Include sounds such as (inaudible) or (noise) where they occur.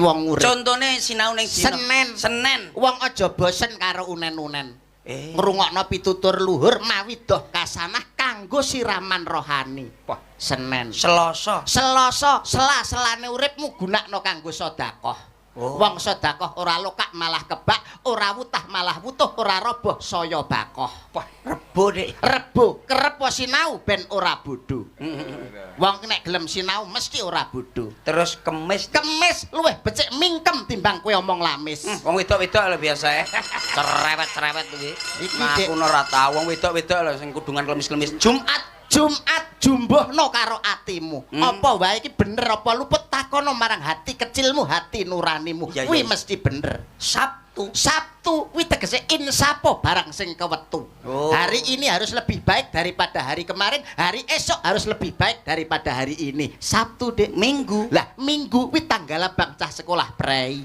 wong urip. Contone sinau ning dina Senen. Senen. Wong aja bosen karo unen-unen. Eh. Ngrungokno pitutur luhur mawi doh kasanah kanggo siraman rohani. Wah, Senen. Selasa. Selasa, sela-selane uripmu gunakno kanggo sedekah. Oh. Wong sedekah ora lokak malah kebak, ora wutah malah wutuh, ora roboh saya bakoh. Wah, rebo Dik. Rebo, kerep wae sinau ben ora bodho. (laughs) Wong nek gelem sinau mesti ora bodho. Terus kemis. Kemis luwih becik mingkem timbang kowe omong lamis. Hmm, Wong wedok-wedok lho biasa ya. (laughs) Cerewet-cerewet kuwi. Iki, aku ora tau wong wedok-wedok lho sing kudungan klemis-klemis. Jumat Jumat jumbuhno karo atimu. Hmm. Apa wae iki bener apa luput takono marang hati kecilmu, hati nuranimu. Kuwi mesti bener. Sabtu. Sabtu kuwi tegese insapo barang sing kewetu. Oh. Hari ini harus lebih baik daripada hari kemarin, hari esok harus lebih baik daripada hari ini. Sabtu, Dek. Minggu. Lah, Minggu kuwi tanggal bangcah sekolah prei.